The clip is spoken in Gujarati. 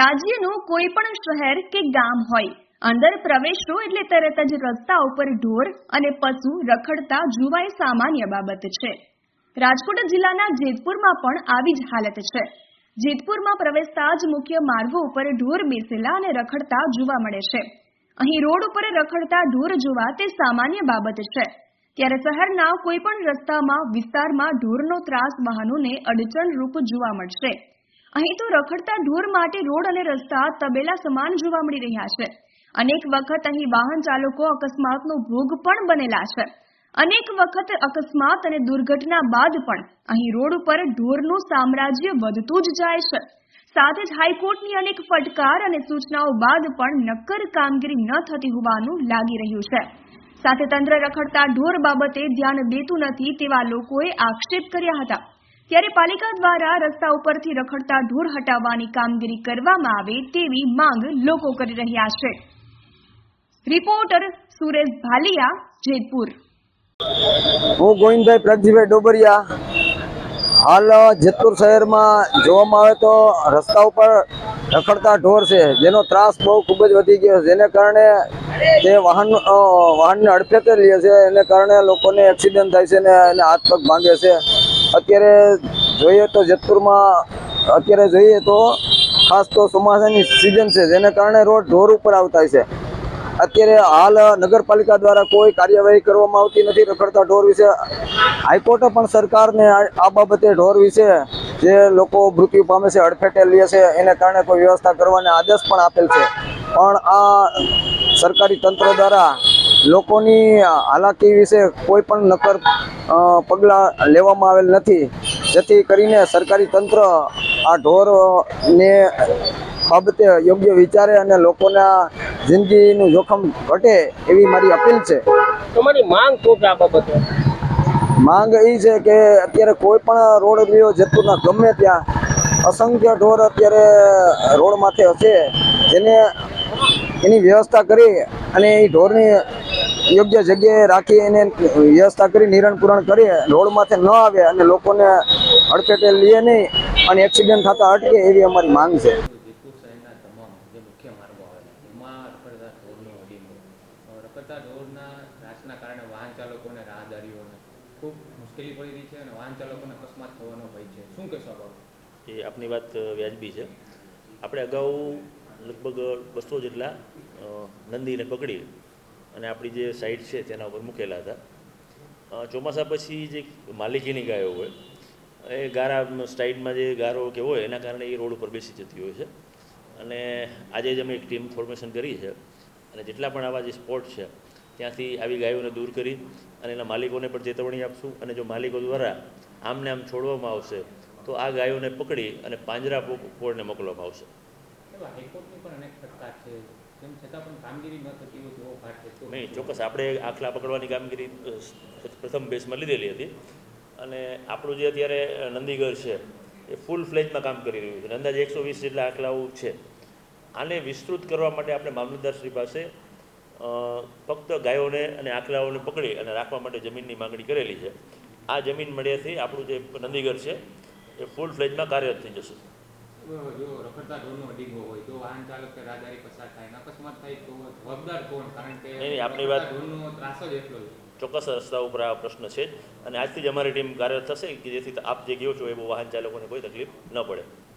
રાજ્યનું કોઈ પણ શહેર કે ગામ હોય, અંદર પ્રવેશો એટલે તરત જ રસ્તા ઉપર ઢોર અને પશુ રખડતા જોવાય સામાન્ય બાબત છે. રાજકોટ જિલ્લાના જેતપુરમાં પણ આવી જ હાલત છે. જેતપુરમાં પ્રવેશતા જ મુખ્ય માર્ગો ઉપર ઢોર બેસેલા અને રખડતા જોવા મળે છે. અહીં રોડ ઉપર રખડતા ઢોર જોવા તે સામાન્ય બાબત છે. ત્યારે શહેરના કોઈ પણ રસ્તામાં વિસ્તારમાં ઢોરનો ત્રાસ વાહનોને અડચણ રૂપ જોવા મળશે. અહીં તો રખડતા ઢોર માટે રોડ અને રસ્તા, તબેલા સમાન જોવા મળી રહ્યા છે. અનેક વખત અહીં વાહન ચાલકો અકસ્માતનો ભોગ પણ બનેલા છે. અનેક વખત અકસ્માત અને દુર્ઘટના બાદ પણ અહીં રોડ ઉપર ઢોરનું સામ્રાજ્ય વધતું જ જાય છે. સાથે જ હાઈકોર્ટની અનેક ફટકાર અને સૂચનાઓ બાદ પણ નક્કર કામગીરી ન થતી હોવાનું લાગી રહ્યું છે. સાથે તંત્ર રખડતા ઢોર બાબતે ધ્યાન દેતું નથી તેવા લોકોએ આક્ષેપ કર્યા હતા. ત્યારે પાલિકા દ્વારા રસ્તા ઉપરથી રખડતા ધૂળ હટાવવાની કામગીરી કરવામાં આવે તેવી માંગ લોકો કરી રહ્યા છે. રિપોર્ટર સુરેશ ભાલિયા, જેતપુર. હું ગોવિંદભાઈ પ્રગજીભાઈ ડોબરિયા. હાલ જેતપુર શહેરમાં જોવામાં આવે તો રસ્તા ઉપર રખડતા ઢોર છે, જેનો ત્રાસ બહુ ખૂબ જ વધી ગયો છે. જેને કારણે તે વાહન વાહનને અડફેટે લે છે. એને કારણે લોકોને એક્સિડન્ટ થાય છે ને એને હાથ પગ ભાંગે છે. અત્યારે જોઈએ તો જેતપુરમાં અત્યારે જોઈએ તો ખાસ તો ચોમાસાની સિઝન છે જેને કારણે રોડ ઢોર ઉપર આવતા છે. અત્યારે હાલ નગરપાલિકા દ્વારા કોઈ કાર્યવાહી કરવામાં આવતી નથી રખડતા ઢોર વિશે. હાઈકોર્ટે પણ સરકારને આ બાબતે ઢોર વિશે જે લોકો મૃત્યુ પામે છે અડફેટે લે છે એને કારણે કોઈ વ્યવસ્થા કરવાના આદેશ પણ આપેલ છે. પણ આ સરકારી તંત્ર દ્વારા લોકોની હાલાકી વિશે કોઈ પણ નક્કર અ, પગલાં લેવામાં આવેલ નથી. જેથી કરીને સરકારી તંત્ર આ ઢોરને બાબતે યોગ્ય વિચારે અને લોકોના જિંદગીનું જોખમ ઘટે એવી મારી અપીલ છે. તમારી માંગ શું છે આ બાબતે? માંગ એ છે કે અત્યારે કોઈ પણ રોડ રહ્યો જતું ના ગમે ત્યાં અસંખ્ય ઢોર અત્યારે રોડ માથે હશે. જેને એની વ્યવસ્થા કરી અને એ ઢોરની યોગ્ય જગ્યાએ રાખી એને વ્યવસ્થા કરી નિરણ પૂરણ કરી, રોડમાંથી ન આવે અને લોકોને અડફેટે લઈએ નહીં અને એક્સિડન્ટ થતા અટકે એવી અમારી માંગ છે. મુશ્કેલી શું કહેશો એ આપની વાત વ્યાજબી છે. આપણે અગાઉ લગભગ બસો જેટલા નંદીને પકડી અને આપણી જે સાઇટ છે તેના ઉપર મૂકેલા હતા. ચોમાસા પછી જે માલિકીની ગાયો હોય, એ ગારા સ્ટાઇડમાં જે ગારો કે હોય, એના કારણે એ રોડ ઉપર બેસી જતી હોય છે. અને આજે જ અમે એક ટીમ ફોર્મેશન કરી છે. અને જેટલા પણ આવા જે સ્પોટ છે, ત્યાંથી આવી ગાયોને દૂર કરી અને એના માલિકોને પણ ચેતવણી આપશું. અને જો માલિકો દ્વારા આમને આમ છોડવામાં આવશે, તો આ ગાયોને પકડી અને પાંજરા પોળને મોકલવામાં આવશે. નહીં, ચોક્કસ આપણે આખલા પકડવાની કામગીરી પ્રથમ બેસમાં લીધેલી હતી. અને આપણું જે અત્યારે નંદીગર છે, એ ફૂલ ફ્લેજમાં કામ કરી રહ્યું છે. અંદાજે એકસો વીસ જેટલા આખલાઓ છે. આને વિસ્તૃત કરવા માટે આપણે મામલતદારશ્રી પાસે ફક્ત ગાયોને અને આખલાઓને પકડી અને રાખવા માટે જમીનની માંગણી કરેલી છે. આ જમીન મળ્યાથી આપણું જે નંદીગર છે, એ ફૂલ ફ્લેજમાં કાર્યરત થઈ જશે. જો રખડતા ઢોરનો ડીંગો હોય તો વાહન ચાલક કે રાહદારી પસાર થાય અકસ્માત થાય તો જવાબદાર કોણ? કારણ કે નહીં, આપની વાત- ઢોરનો ત્રાસ જ એટલો છે. ચોક્કસ રસ્તા ઉપર આ પ્રશ્ન છે. જ અને આજથી જ અમારી ટીમ કાર્યરત થશે કે જેથી આપ જે ગયો છો એ વાહન ચાલકોને કોઈ તકલીફ ન પડે.